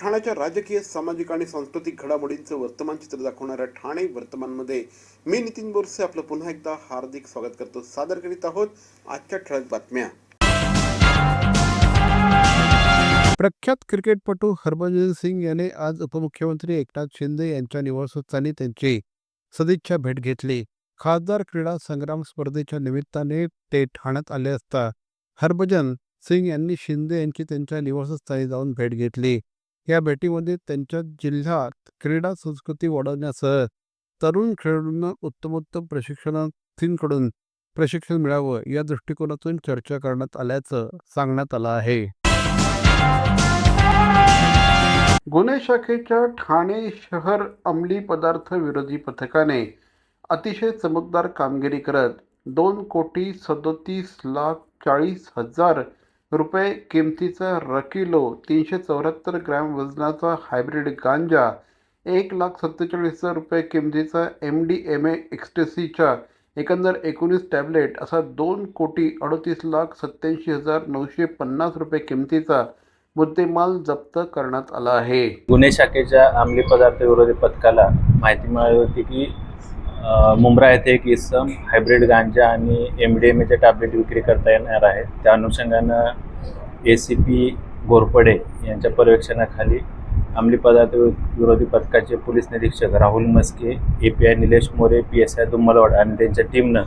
ठाण्याच्या राजकीय सामाजिक आणि सांस्कृतिक घडामोडींचं वर्तमान चित्र दाखवणाऱ्या ठाणे वर्तमानमध्ये मी नितीन बोरसे आपलं पुन्हा एकदा हार्दिक स्वागत करतो. सादर करीत आहोत आजच्या ठळक बातम्या. प्रख्यात क्रिकेटपटू हरभजन सिंग याने आज उपमुख्यमंत्री एकनाथ शिंदे यांच्या निवासस्थानी त्यांची सदिच्छा भेट घेतली. खासदार क्रीडा संग्राम स्पर्धेच्या निमित्ताने ते ठाण्यात आले असता हरभजन सिंग यांनी शिंदे यांची त्यांच्या निवासस्थानी जाऊन भेट घेतली. या भेटीमध्ये त्यांच्या जिल्ह्यात क्रीडा संस्कृती वाढवण्यासह तरुण खेळाडूंना उत्तमोत्तम प्रशिक्षणार्थींकडून प्रशिक्षण मिळावं या दृष्टिकोनातून चर्चा करण्यात आल्याचं सांगण्यात आलं आहे. गुन्हे शाखेच्या ठाणे शहर अंमली पदार्थ विरोधी पथकाने अतिशय चमकदार कामगिरी करत दोन कोटी सदोतीस लाख चाळीस हजार रुपये किमतीचा रकिलो तीनशे चौऱ्याहत्तर ग्रॅम वजनाचा हायब्रिड गांजा एक लाख सत्तेचाळीस हजार रुपये किमतीचा एम डी एम ए एक्स्टेसीच्या एकंदर एकोणीस टॅबलेट असा दोन कोटी अडतीस लाख सत्याऐंशी हजार नऊशे पन्नास रुपये किमतीचा मुद्देमाल जप्त करण्यात आला आहे. गुन्हे शाखेच्या अंमली पदार्थ विरोधी पथकाला माहिती मिळाली होती की मुंब्रा येथे एक इसम हायब्रिड गांजा आणि एम डी एम एचे टॅबलेट विक्री करता येणार आहेत त्या अनुषंगानं ए सी पी घोरपडे यांच्या पर्यवेक्षणाखाली अंमली पदार्थ विरोधी पथकाचे पोलीस निरीक्षक Rahul Maske A P I Nilesh More P S I Dummalwad आणि त्यांच्या टीमनं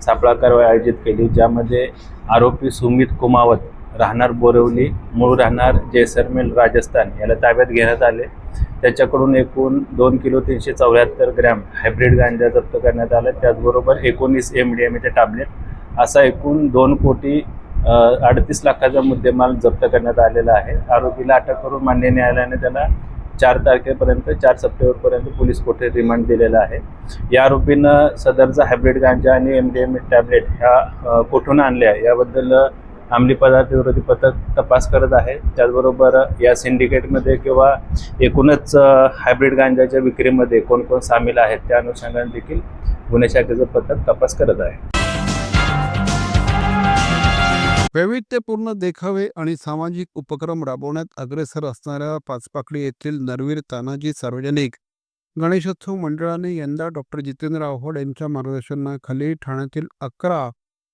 सापळा कारवाई आयोजित केली ज्यामध्ये आरोपी सुमित कुमावत राहणार बोरवली मूळ राहणार जैसरमेल राजस्थान याला ताब्यात घेण्यात आले. त्याच्याकडून एकूण दोन किलो तीनशे चौऱ्याहत्तर ग्रॅम हायब्रिड गांजा जप्त करण्यात आला. त्याचबरोबर एकोणीस एम डी एम एचे टॅबलेट असा एकूण दोन कोटी अडतीस लाखाचा मुद्देमाल जप्त करण्यात आलेला आहे. आरोपीला अटक करून मान्य न्यायालयाने त्याला चार तारखेपर्यंत चार सप्टेंबरपर्यंत पोलीस कोठे रिमांड दिलेला आहे. या आरोपीनं सदरचा हायब्रिड गांजा आणि एम डी एम टॅबलेट ह्या कोठून कुठून आणल्या? याबद्दल अंमली पदार्थ विरोधी पथक तपास करत आहे. त्याचबरोबर या सिंडिकेटमध्ये किंवा एकूणच हायब्रिड गांजाच्या विक्रीमध्ये कोण कोण सामील आहेत त्या अनुषंगाने देखील गुन्हे शाखेचं पथक तपास करत आहे. वैविध्यपूर्ण देखावे आणि सामाजिक उपक्रम राबवण्यात अग्रेसर असणाऱ्या पाचपाकडी येथील नरवीर तानाजी सार्वजनिक गणेशोत्सव मंडळाने यंदा डॉक्टर जितेंद्र आव्हाड यांच्या मार्गदर्शनाखाली ठाण्यातील अकरा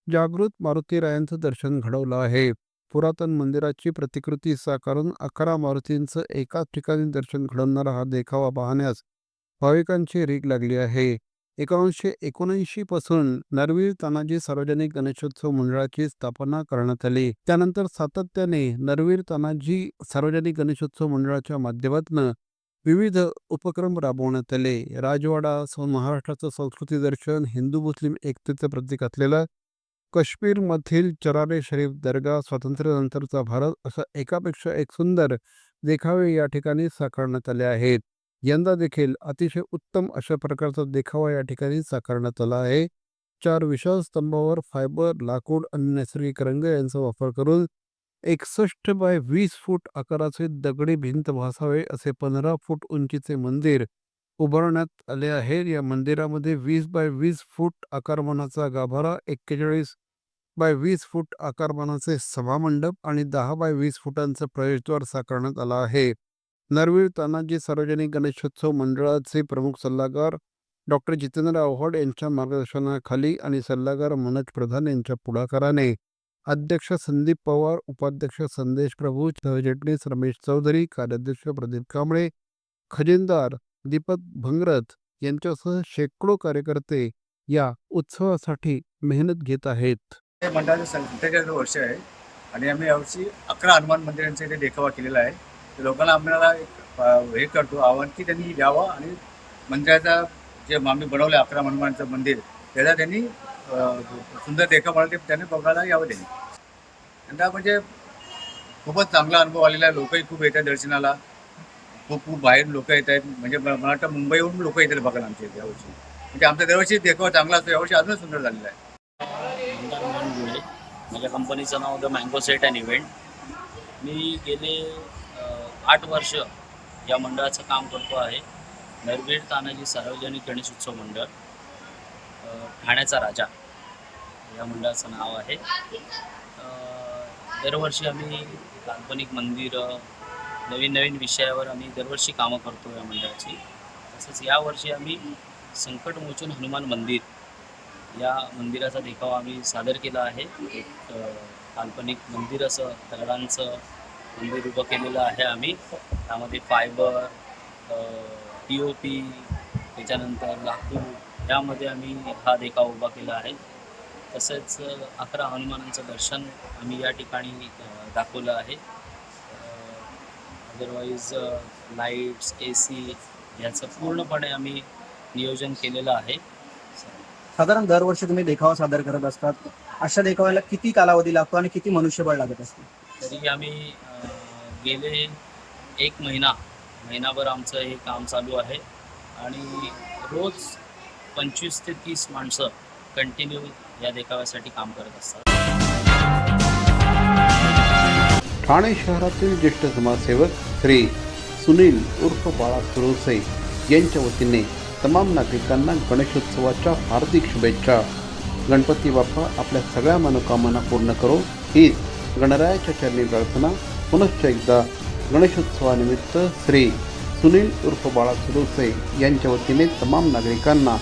जागृत मारुतीरायांचं दर्शन घडवलं आहे. पुरातन मंदिराची प्रतिकृती साकारून अकरा मारुतींचं एकाच ठिकाणी दर्शन घडवणारा हा देखावा पाहण्यास भाविकांची रीग लागली आहे. एकोणीसशे एकोणऐंशी पासून नरवीर तानाजी सार्वजनिक गणेशोत्सव मंडळाची स्थापना करण्यात आली. त्यानंतर सातत्याने नरवीर तानाजी सार्वजनिक गणेशोत्सव मंडळाच्या माध्यमातून विविध उपक्रम राबवण्यात आले. राजवाडा महाराष्ट्राचं संस्कृती दर्शन हिंदू मुस्लिम एकतेचं प्रतीक असलेलं काश्मीरमधील चरारे शरीफ दर्गा स्वातंत्र्यानंतरचा भारत असा एकापेक्षा एक सुंदर देखावे या ठिकाणी साकारण्यात आले आहेत. यंदा देखील अतिशय उत्तम अशा प्रकारचा देखावा या ठिकाणी साकारण्यात आला आहे. चार विशाल स्तंभावर फायबर लाकूड आणि नैसर्गिक रंग यांचा वापर करून एकसष्ट बाय वीस फूट आकाराचे दगडी भिंत भासावे असे पंधरा फूट उंचीचे मंदिर उभारण्यात आले आहे या मंदिरामध्ये वीस बाय वीस फूट आकारमानाचा गाभारा एक्केचाळीस बाय वीस फूट आकारमानाचे सभामंडप आणि दहा बाय वीस फुटांचं प्रवेशद्वार साकारण्यात आला आहे. नरवीर तानाजी सार्वजनिक गणेशोत्सव मंडळाचे प्रमुख सल्लागार डॉक्टर जितेंद्र आव्हाड यांच्या मार्गदर्शनाखाली आणि सल्लागार मनोज प्रधान यांच्या पुढाकाराने अध्यक्ष संदीप पवार उपाध्यक्ष संदेश प्रभू सरचिटणीस रमेश चौधरी कार्याध्यक्ष प्रदीप कांबळे खजिनदार दीपक भंगरथ यांच्यासह शेकडो कार्यकर्ते या उत्सवासाठी मेहनत घेत आहेत. मंडळाचं संकटाचं वर्ष आहे आणि आम्ही यावर्षी अकरा हनुमान मंदिरांचा इथे देखावा केलेला आहे. लोकांना आम्हाला एक हे करतो आव्हान की त्यांनी यावं आणि मंदिराचा जे आम्ही बनवलं अकरा हनुमानचं मंदिर त्याचा त्यांनी सुंदर देखावा ते त्यांनी बघायला यावं त्यांनी. यंदा म्हणजे खूपच चांगला अनुभव आलेला आहे. लोकही खूप येतात दर्शनाला. खूप खूप बाहेर लोक येत आहेत. म्हणजे मला वाटतं मुंबईहून लोक येतात बघायला आमच्या इथे यावर्षी. म्हणजे आमच्या दरवर्षी देखावा चांगला असतो. यावर्षी अजून सुंदर झालेला आहे. माझ्या कंपनीचं नाव the mango set and event मी गेले आठ वर्ष या मंडळाचं काम करतो आहे. नरबीड तानाजी सार्वजनिक गणेश उत्सव मंडळ ठाण्याचा राजा या मंडळाचं नाव आहे. दरवर्षी आम्ही काल्पनिक मंदिरं नवीन नवीन विषयावर आम्ही दरवर्षी कामं करतो या मंडळाची. तसंच यावर्षी आम्ही संकटमोचन हनुमान मंदिर या मंदिराचा देखावा आम्ही सादर केला आहे. एक काल्पनिक मंदिर असं दगडांचं मंदिर उभं केलेलं आहे आम्ही. त्यामध्ये फायबर पी ओ पी त्याच्यानंतर लाकूड यामध्ये आम्ही हा देखावा उभा केला आहे. तसेच अकरा हनुमानांचं दर्शन आम्ही या ठिकाणी दाखवलं आहे. अदरवाईज लाईट्स ए सी याचं पूर्णपणे आम्ही नियोजन केलेलं आहे. साधारण दरवर्षी तुम्ही देखावा सादर करत असतात. अशा देखाव्याला किती कालावधी लागतो आणि किती मनुष्यबळ लागत असते? तरी आम्ही अ, गेले एक महिना महिनाभर आमचं हे काम चालू आहे. आणि रोज पंचवीस ते तीस माणसं कंटिन्यू या देखाव्यासाठी काम करत असतात. ठाणे शहरातील ज्येष्ठ समाजसेवक श्री सुनील उर्फ बाळा सुरोसे यांच्या वतीने तमाम नागरिकांना गणेशोत्सवाच्या हार्दिक शुभेच्छा. गणपती बाप्पा आपल्या सगळ्या मनोकामना पूर्ण करो. हीच गणरायाच्या चरणी प्रार्थना. पुनश्च एकदा गणेशोत्सवानिमित्त श्री सुनील उर्फ बाळा सुरोसे यांच्या वतीने तमाम नागरिकांना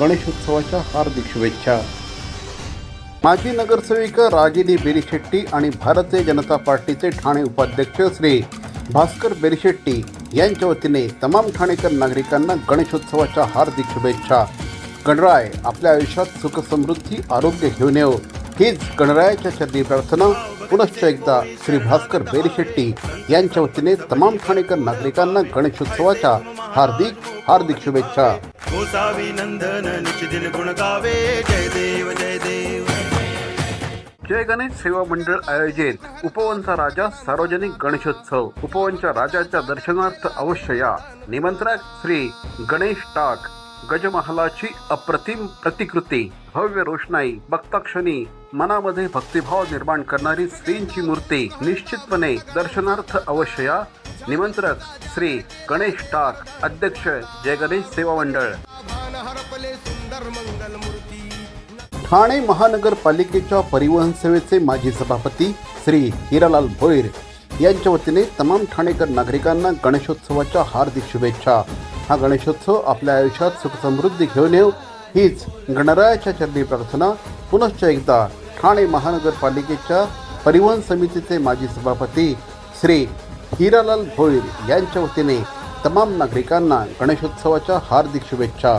गणेशोत्सवाच्या हार्दिक शुभेच्छा. माजी नगरसेविका रागिनी बेरीशेट्टी आणि भारतीय जनता पार्टीचे ठाणे उपाध्यक्ष श्री भास्कर बेरीशेट्टी यांच्या वतीने तमाम ठाणेकर नागरिकांना गणेशोत्सवाच्या हार्दिक शुभेच्छा. गणराय आपल्या आयुष्यात सुखसमृद्धी आरोग्य घेऊन येऊ हीच गणरायाच्या चरणी प्रार्थना. पुनश्च एकदा श्री भास्कर बेरीशेट्टी यांच्या वतीने तमाम ठाणेकर नागरिकांना गणेशोत्सवाच्या हार्दिक हार्दिक शुभेच्छा. गावे. जय देव जय देव. जय गणेश सेवा मंडळ आयोजित उपवनचा राजा सार्वजनिक गणेशोत्सव. उपवनच्या राजाच्या दर्शनार्थ अवश्य या. निमंत्रक श्री गणेश टाक. गजमहालाची अप्रतिम प्रतिकृती. भव्य रोषणाई. भक्ताक्षणी. मनामध्ये भक्तिभाव निर्माण करणारी श्रींची मूर्ती. निश्चितपणे दर्शनार्थ अवश्य या. निमंत्रक श्री गणेश टाक. अध्यक्ष जय गणेश सेवा मंडळ. ठाणे महानगरपालिकेच्या परिवहन सेवेचे माजी सभापती श्री हिरालाल भोईर यांच्या वतीने तमाम ठाणेकर नागरिकांना गणेशोत्सवाच्या हार्दिक शुभेच्छा. हा गणेशोत्सव आपल्या आयुष्यात सुखसमृद्धी घेऊन येऊ हीच गणरायाच्या चरणी प्रार्थना. पुनश्च एकदा ठाणे महानगरपालिकेच्या परिवहन समितीचे माजी सभापती श्री हिरालाल भोईर यांच्या वतीने तमाम नागरिकांना गणेशोत्सवाच्या हार्दिक शुभेच्छा.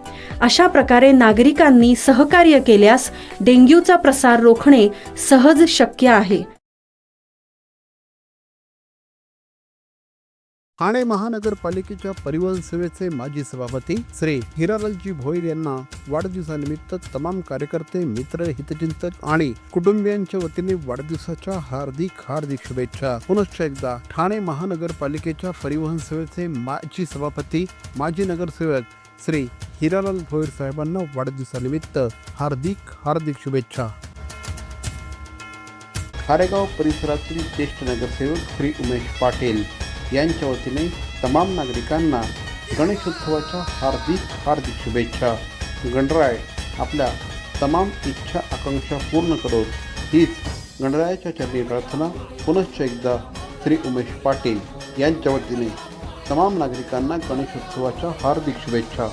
अशा प्रकारे नागरिकांनी सहकार्य केल्यास डेंग्यूचा प्रसार रोखणे सहज शक्य आहे. ठाणे महानगरपालिकेच्या परिवहन सेवेचे माजी सभापती श्री हिरालालजी भोईर यांना वाढदिवसानिमित्त तमाम कार्यकर्ते मित्र हितचिंतक आणि कुटुंबियांच्या वतीने वाढदिवसाच्या हार्दिक हार्दिक शुभेच्छा. पुनश्च एकदा ठाणे महानगरपालिकेच्या परिवहन सेवेचे माजी सभापती माजी नगरसेवक श्री हिरालाल भोईर साहेबांना वाढदिवसानिमित्त हार्दिक हार्दिक शुभेच्छा. खारेगाव परिसरातील ज्येष्ठ नगरसेवक श्री उमेश पाटील यांच्या वतीने तमाम नागरिकांना गणेशोत्सवाच्या हार्दिक हार्दिक शुभेच्छा. गणराय आपल्या तमाम इच्छा आकांक्षा पूर्ण करोत हीच गणरायाच्या चरणी प्रार्थना पुनश्च एकदा श्री उमेश पाटील यांच्या वतीने तमाम नागरिकांना गणेशोत्सवाच्या हार्दिक शुभेच्छा.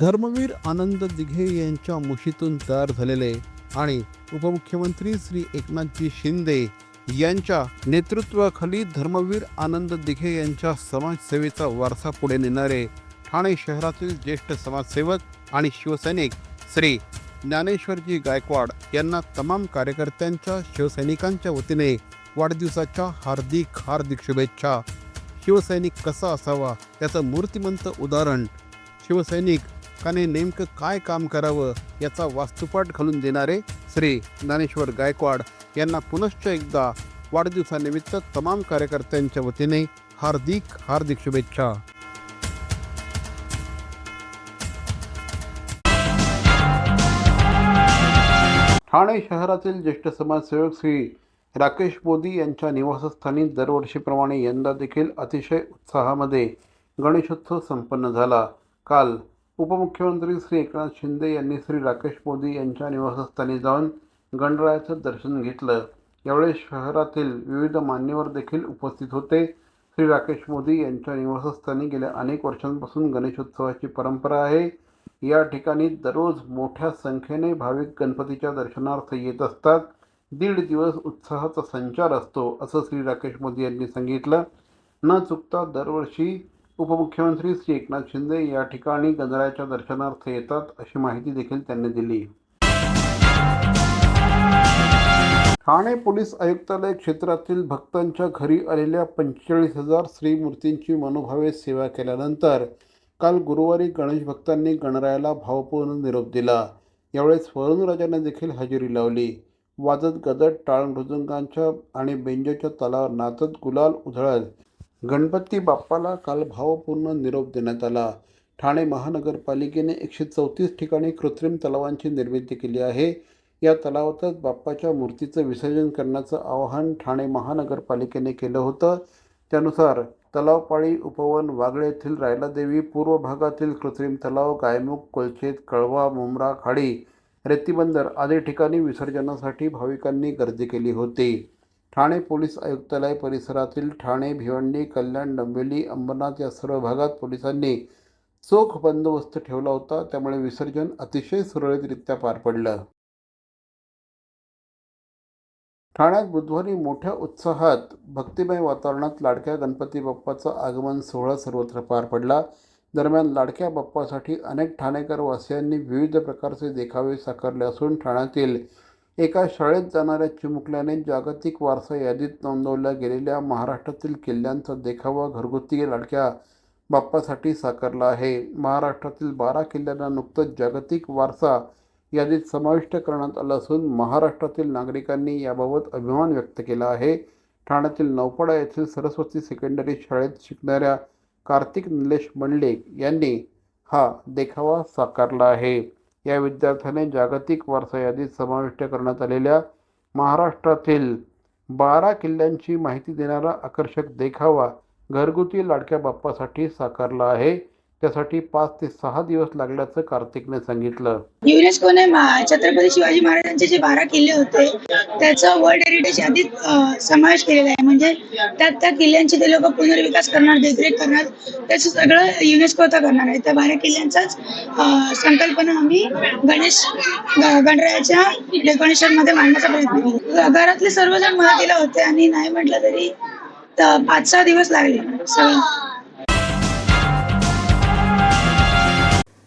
धर्मवीर आनंद दिघे यांच्या मुशीतून तयार झालेले आणि उपमुख्यमंत्री श्री एकनाथजी शिंदे यांच्या नेतृत्वाखाली धर्मवीर आनंद दिघे यांच्या समाजसेवेचा वारसा पुढे नेणारे ठाणे शहरातील ज्येष्ठ समाजसेवक आणि शिवसैनिक श्री ज्ञानेश्वरजी गायकवाड यांना तमाम कार्यकर्त्यांच्या शिवसैनिकांच्या वतीने वाढदिवसाच्या हार्दिक हार्दिक शुभेच्छा. शिवसैनिक कसा असावा याचं मूर्तिमंत उदाहरण. शिवसैनिकाने नेमकं काय काम करावं याचा वास्तुपाठ घालून देणारे श्री ज्ञानेश्वर गायकवाड यांना पुनश्च एकदा वाढदिवसानिमित्त तमाम कार्यकर्त्यांच्या वतीने हार्दिक हार्दिक शुभेच्छा. ठाणे शहरातील ज्येष्ठ समाजसेवक श्री राकेश मोदी यांच्या निवासस्थानी दरवर्षीप्रमाणे यंदा देखील अतिशय उत्साहामध्ये गणेशोत्सव संपन्न झाला. काल उपमुख्यमंत्री श्री एकनाथ शिंदे यांनी श्री राकेश मोदी यांच्या निवासस्थानी जाऊन गणरायाचं दर्शन घेतलं. यावेळी शहरातील विविध मान्यवर देखील उपस्थित होते. श्री राकेश मोदी यांच्या निवासस्थानी गेल्या अनेक वर्षांपासून गणेशोत्सवाची परंपरा आहे. या ठिकाणी दररोज मोठ्या संख्येने भाविक गणपतीच्या दर्शनार्थ येत असतात. दीड दिवस उत्साहाचा संचार असतो असं श्री राकेश मोदी यांनी सांगितलं. न चुकता दरवर्षी उपमुख्यमंत्री श्री एकनाथ शिंदे या ठिकाणी गणरायाच्या दर्शनार्थ येतात अशी माहिती देखील त्यांनी दिली. ठाणे पोलीस आयुक्तालय क्षेत्रातील भक्तांच्या घरी आलेल्या पंचेचाळीस हजार श्रीमूर्तींची मनोभावे सेवा केल्यानंतर काल गुरुवारी गणेश भक्तांनी गणरायाला भावपूर्ण निरोप दिला. यावेळेस वरुणराजाने देखील हजेरी लावली. वाजत गदत टाळ मृदुंगांच्या आणि बेंजोच्या तालावर नाचत गुलाल उधळत. गणपती बाप्पाला काल भावपूर्ण निरोप देण्यात आला. ठाणे महानगरपालिकेने एकशे चौतीस ठिकाणी कृत्रिम तलावांची निर्मिती केली आहे. या तलावातच बाप्पाच्या मूर्तीचं विसर्जन करण्याचं आवाहन ठाणे महानगरपालिकेने केलं होतं. त्यानुसार तलावपाळी उपवन वागळे येथील रायलादेवी पूर्व भागातील कृत्रिम तलाव गायमुख कोलचेत कळवा मुमरा खाडी रेतीबंदर आदी ठिकाणी विसर्जनासाठी भाविकांनी गर्दी केली होती. ठाणे पोलीस आयुक्तालय परिसरातील ठाणे भिवंडी कल्याण डंबेली अंबरनाथ या सर्व भागात पोलिसांनी चोख बंदोबस्त ठेवला होता. त्यामुळे विसर्जन अतिशय सुरळीतरित्या पार पडलं. ठाण्यात बुधवारी मोठ्या उत्साहात भक्तिमय वातावरणात लाडक्या गणपती बाप्पाचं आगमन सोहळा सर्वत्र पार पडला. दरम्यान लाडक्या बाप्पासाठी अनेक ठाणेकर वासियांनी विविध प्रकारचे देखावे साकारले असून ठाण्यातील एका शाळेत जाणाऱ्या चिमुकल्याने जागतिक वारसा यादीत नोंदवल्या गेलेल्या महाराष्ट्रातील किल्ल्यांचा देखावा घरगुती लाडक्या बाप्पासाठी साकारला आहे. महाराष्ट्रातील बारा किल्ल्यांना नुकतंच जागतिक वारसा यादीत समाविष्ट करण्यात आलं असून महाराष्ट्रातील नागरिकांनी याबाबत अभिमान व्यक्त केला आहे. ठाण्यातील नौपाडा येथील सरस्वती सेकंडरी शाळेत शिकणाऱ्या कार्तिक निलेश मंडले यांनी हा देखावा साकारला आहे. या विद्यार्थ्याने जागतिक वारसा यादीत समाविष्ट करण्यात आलेल्या महाराष्ट्रातील बारा किल्ल्यांची माहिती देणारा आकर्षक देखावा घरगुती लाडक्या बाप्पासाठी साकारला आहे. त्यासाठी पाच ते सहा दिवस लागल्याचं कार्तिकने सांगितलं. युनेस्कोने मा- छत्रपती शिवाजी महाराजांचे जे बारा किल्ले होते त्याचा वर्ल्ड हेरिटेज यादीत समावेश केलेला आहे. म्हणजे त्यात त्या किल्ल्यांचे ते लोक पुनर्विकास करणार देखरेख करणार त्याचं सगळं युनेस्को आता करणार आहे. त्या बारा किल्ल्यांचाच संकल्पना आम्ही गणेश गणरायाच्या डेकोरेशनमध्ये मांडण्याचा प्रयत्न केला. घरातले सर्वजण मदतीला होते आणि नाही म्हटलं तरी पाच सहा दिवस लागले. सगळं.